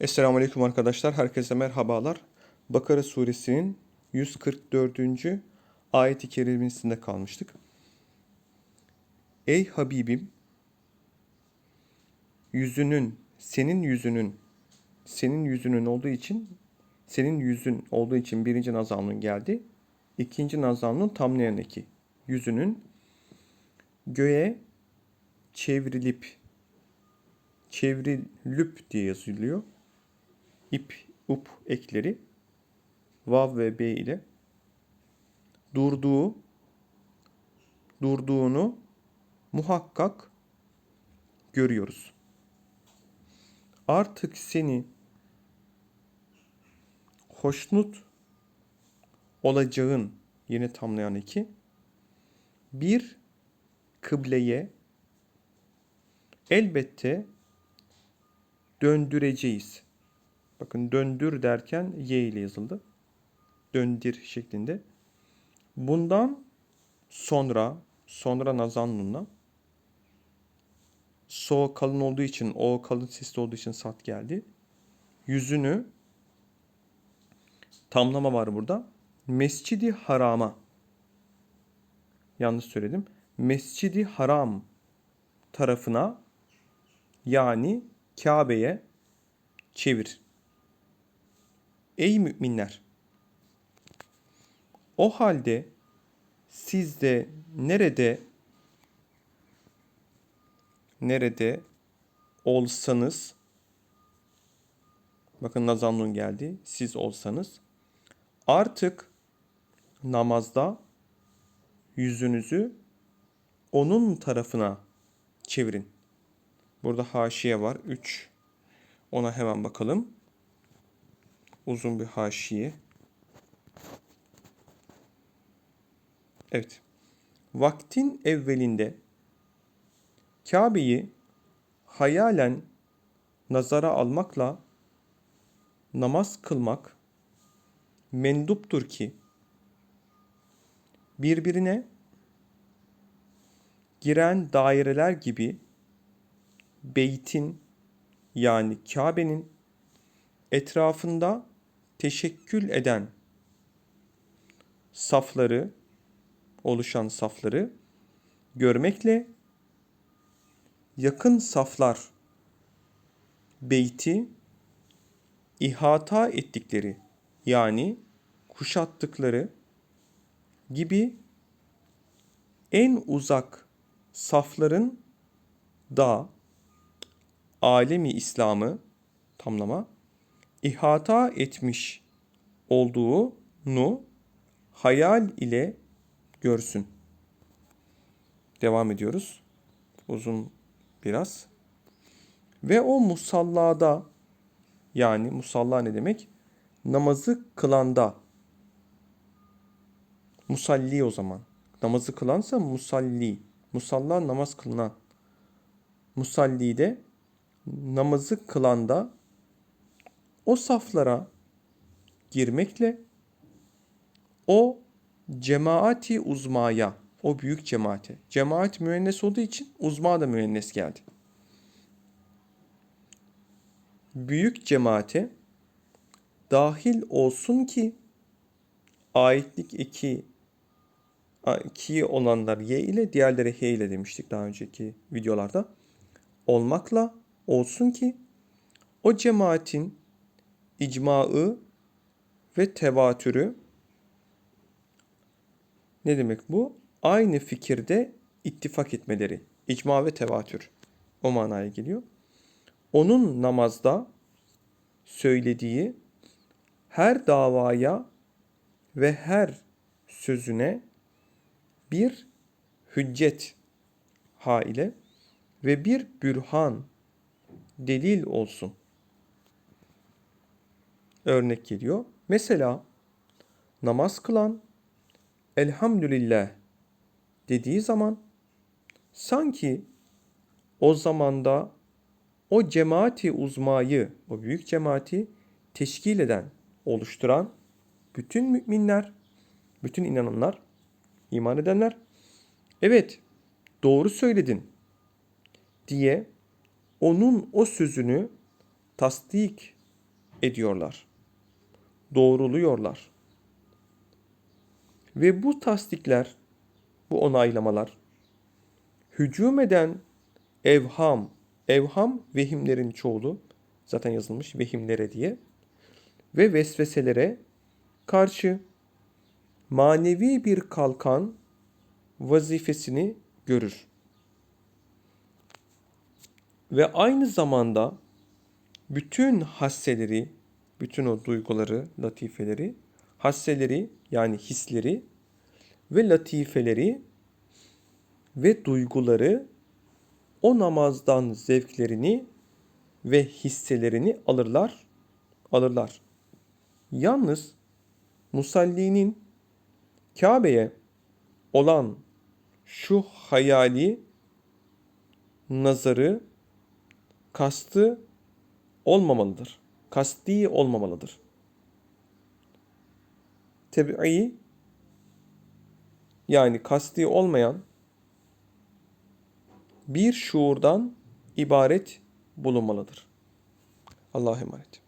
Esselamu Aleyküm arkadaşlar. Herkese merhabalar. Bakara suresinin 144. ayet-i kerimesinde kalmıştık. Ey Habibim, yüzünün, senin yüzünün, senin yüzünün olduğu için, senin yüzün olduğu için birinci nazamlın geldi. İkinci nazamlın tamlayan eki. Yüzünün göğe çevrilip, çevrilüp diye yazılıyor ip, up ekleri vav ve b ile durduğu, durduğunu muhakkak görüyoruz. Artık seni hoşnut olacağın yine tamlayan iki bir kıbleye elbette döndüreceğiz. Bakın döndür derken y ile yazıldı. Döndür şeklinde. Bundan sonra sonra nazannunla so kalın olduğu için o kalın sesli olduğu için sat geldi. Yüzünü tamlama var burada. Mescidi Haram'a yanlış söyledim. Mescidi Haram tarafına yani Kabe'ye çevir. Ey müminler! O halde siz de nerede nerede olsanız bakın nazamlun geldi. Siz olsanız artık namazda yüzünüzü onun tarafına çevirin. Burada haşiye var. 3. Ona hemen bakalım uzun bir haşiye. Evet. Vaktin evvelinde Kabe'yi hayalen nazara almakla namaz kılmak menduptur ki birbirine giren daireler gibi beytin yani Kabe'nin etrafında teşekkül eden safları, oluşan safları görmekle yakın saflar beyti ihata ettikleri yani kuşattıkları gibi en uzak safların da alemi İslam'ı tamlama ihata etmiş olduğunu hayal ile görsün. Devam ediyoruz. Uzun biraz. Ve o musallada yani musalla ne demek? Namazı kılanda. Musalli o zaman. Namazı kılansa musalli. Musalla namaz kılınan. Musalli de namazı kılanda o saflara girmekle o cemaati uzmaya, o büyük cemaate. Cemaat müennes olduğu için uzma da müennes geldi. Büyük cemaate dahil olsun ki aitlik iki ki olanlar y ile diğerleri h ile demiştik daha önceki videolarda. Olmakla olsun ki o cemaatin icmaı ve tevatürü ne demek bu? Aynı fikirde ittifak etmeleri. İcma ve tevatür. O manaya geliyor. Onun namazda söylediği her davaya ve her sözüne bir hüccet ha ile ve bir bürhan delil olsun örnek geliyor. Mesela namaz kılan elhamdülillah dediği zaman sanki o zamanda o cemaati uzmayı, o büyük cemaati teşkil eden, oluşturan bütün müminler, bütün inananlar, iman edenler, evet doğru söyledin diye onun o sözünü tasdik ediyorlar. Doğruluyorlar. Ve bu tasdikler, bu onaylamalar hücum eden evham, evham vehimlerin çoğulu zaten yazılmış vehimlere diye ve vesveselere karşı manevi bir kalkan vazifesini görür. Ve aynı zamanda bütün hasseleri, bütün o duyguları, latifeleri, hasseleri yani hisleri ve latifeleri ve duyguları o namazdan zevklerini ve hisselerini alırlar, alırlar. Yalnız musallinin Kabe'ye olan şu hayali nazarı kastı olmamalıdır. Kasti olmamalıdır. Tebi'i yani kasti olmayan bir şuurdan ibaret bulunmalıdır. Allah'a emanet.